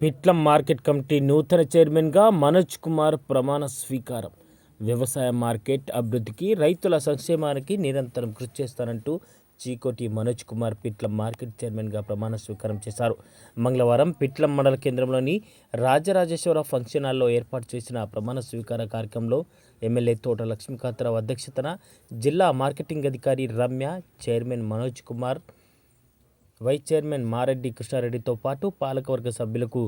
Pitlam market committee నూతన చైర్మన్గా మనోజ్ కుమార్ ప్రమాణ స్వీకారం. వ్యవసాయ మార్కెట్ అభివృద్ధికి రైతుల సంక్షేమానికి నిరంతరం కృషి చేస్తానంటూ చీకోటి మనోజ్ కుమార్ పిట్లం మార్కెట్ చైర్మన్గా ప్రమాణ స్వీకారం చేశారు. మంగళవారం పిట్లం మండల కేంద్రంలోని రాజరాజేశ్వర ఫంక్షన్ హాల్లో ఏర్పాటు చేసిన ప్రమాణ స్వీకార కార్యక్రమంలో ఎమ్మెల్యే తోట లక్ష్మీకాంతరావు అధ్యక్షతన జిల్లా మార్కెటింగ్ అధికారి Ramya chairman Manoj Kumar vice chairman Mareddy కృష్ణారెడ్డితో పాటు పాలకవర్గ సభ్యులకు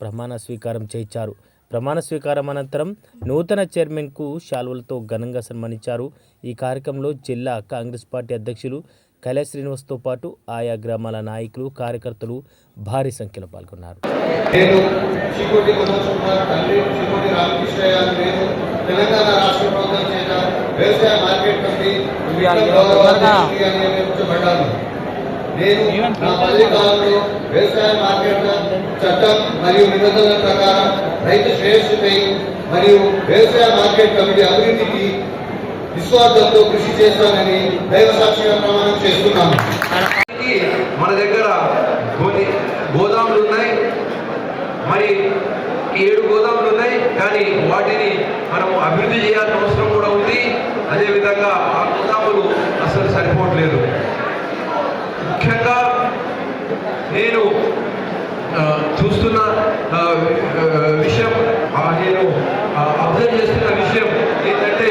ప్రమాణ స్వీకారం చేయించారు. ప్రమాణ స్వీకారం అనంతరం నూతన చైర్మన్కు శాలువలతో ఘనంగా సన్మానించారు. ఈ కార్యక్రమంలో జిల్లా కాంగ్రెస్ పార్టీ అధ్యక్షులు కైలాస్ శ్రీనివాస్తో పాటు ఆయా గ్రామాల నాయకులు కార్యకర్తలు భారీ సంఖ్యలో పాల్గొన్నారు. తెలంగాణ నేను నా పదవి కాలంలో వ్యవసాయ మార్కెట్ చట్టం మరియు నిబంధనల ప్రకారం రైతు శ్రేయస్సుపై మరియు వ్యవసాయ మార్కెట్ కమిటీ అభివృద్ధికి విశ్వాసంతో కృషి చేస్తానని దైవ సాక్షిగా ప్రమాణం చేస్తున్నాను. మన దగ్గర కొన్ని గోదాములు ఉన్నాయి. మరి ఏడు గోదాములు ఉన్నాయి. కానీ వాటిని మనం అభివృద్ధి చేయాల్సిన అవసరం కూడా ఉంది. అదేవిధంగా ఆ గోదాములు అసలు సరిపోవట్లేదు. నేను చూస్తున్న విషయం నేను అబ్జర్వ్ చేస్తున్న విషయం ఏంటంటే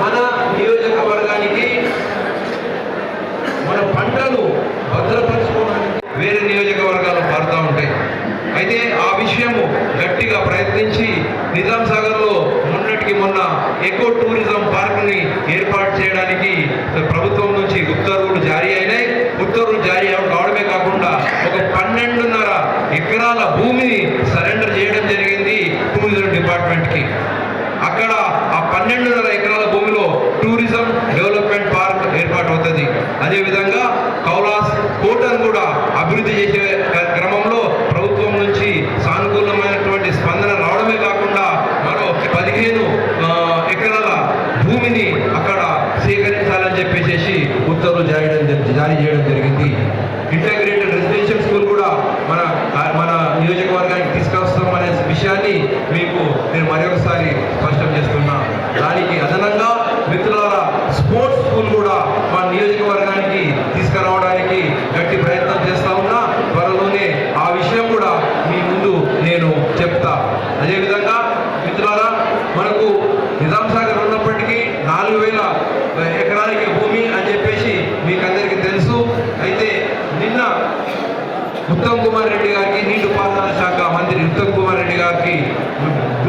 మన నియోజకవర్గానికి మన పంటలు భద్రపరచుకోవడానికి వేరే నియోజకవర్గాలు మారుతూ ఉంటాయి. అయితే ఆ విషయము గట్టిగా ప్రయత్నించి నిజాం సాగర్లో మొన్నటికి మొన్న ఎకో టూరిజం పార్కుని ఏర్పాటు చేయడానికి ప్రభుత్వం నుంచి ఉత్తర్వులు జారీ అయినాయి ఉత్తర్వులు జారీ కావడమే ఒక పన్నెండున్నర ఎకరాల భూమిని సరెండర్ చేయడం జరిగింది టూరిజం డిపార్ట్మెంట్కి. అక్కడ ఆ పన్నెండున్నర ఎకరాల భూమిలో టూరిజం డెవలప్మెంట్ పార్క్ ఏర్పాటు అవుతుంది అదేవిధంగా కౌలాస్ కోటను కూడా అభివృద్ధి చేసే క్రమంలో ప్రభుత్వం నుంచి సానుకూలమైనటువంటి స్పందన రావడమే కాకుండా మరో పదిహేను ఆ, ఎకరాల భూమిని అక్కడ సేకరించాలని చెప్పేసి ఉత్తర్వులు జారీ చేయడం- జారీ చేయడం జరిగింది. ఇంటగ్రేటెడ్ రెసిడెన్షియల్ స్కూల్ కూడా మన మన నియోజకవర్గానికి తీసుకొస్తాం అనే విషయాన్ని మీకు నేను మరొకసారి స్పష్టం చేస్తున్నా. దానికి అదనంగా మిత్రులారా స్పోర్ట్స్ స్కూల్ కూడా మా నియోజకవర్గానికి తీసుకురావడానికి గట్టి ప్రయత్నం చేస్తా ఉన్నా. త్వరలోనే ఆ విషయం కూడా మీ ముందు నేను చెప్తా. అదేవిధంగా మిత్రులారా మనకు నిజాం సాగర్ ఉన్నప్పటికీ నాలుగు వేల ఎకరాలకి భూమి అని చెప్పేసి మీకు అందరికీ తెలుసు. అయితే నిన్న ఉత్తమ్ కుమార్ రెడ్డి గారికి నీటిపారుదల శాఖ మంత్రి ఉత్తమ్ కుమార్ రెడ్డి గారికి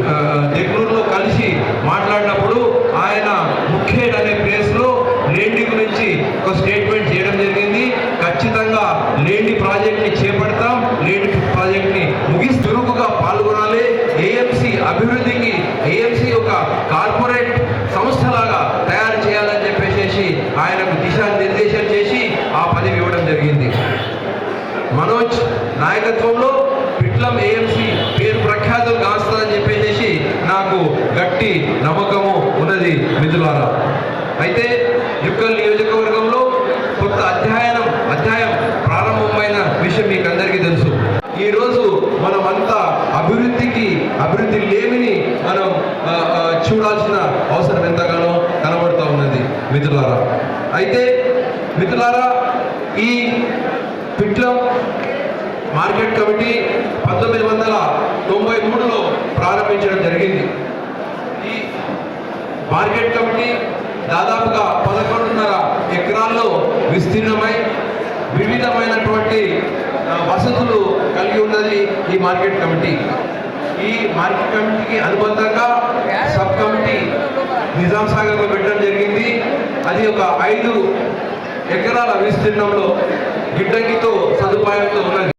ఆ, జగ్నూరులో కలిసి మాట్లాడినప్పుడు ఆయన ముఖేడ్ అనే ప్లేస్లో లేండి గురించి ఒక స్టేట్మెంట్ చేయడం జరిగింది ఖచ్చితంగా లేండి ప్రాజెక్ట్ని చేపడతాం లేండి ప్రాజెక్ట్ని ముగిసి చురుకుగా పాల్గొనాలి ఏఎంసీ అభివృద్ధికి ఏఎంసీ ఒక కార్పొరేట్ సంస్థలాగా తయారు చేయాలని చెప్పేసి ఆయనకు దిశానిర్దేశం చేసి ఆ పదవి ఇవ్వడం జరిగింది మనోజ్ నాయకత్వంలో పిట్లం ఏఎంసీ పేరు ప్రఖ్యాతులు కాస్తుందని చెప్పేసి నాకు గట్టి నమ్మకము ఉన్నది మిథులారా అయితే యుక్కల్ నియోజకవర్గంలో కొత్త అధ్యయనం అధ్యాయం ప్రారంభమైన విషయం మీకు అందరికీ తెలుసు. ఈరోజు మనమంతా అభివృద్ధికి అభివృద్ధి లేమిని మనం చూడాల్సిన అవసరం ఎంతగానో కనబడుతూ ఉన్నది మిథులారా అయితే మిథులారా ఈ పిట్లం మార్కెట్ కమిటీ పంతొమ్మిది వందల తొంభై మూడులో ప్రారంభించడం జరిగింది. ఈ మార్కెట్ కమిటీ దాదాపుగా పదకొండున్నర ఎకరాల్లో విస్తీర్ణమై వివిధమైనటువంటి వసతులు కలిగి ఉన్నది ఈ మార్కెట్ కమిటీ. ఈ మార్కెట్ కమిటీకి అనుబంధంగా సబ్ కమిటీ నిజాం సాగర్లో పెట్టడం జరిగింది. అది ఒక ఐదు ఎకరాల విస్తీర్ణంలో గిడ్డంగితో సదుపాయంతో ఉన్నది.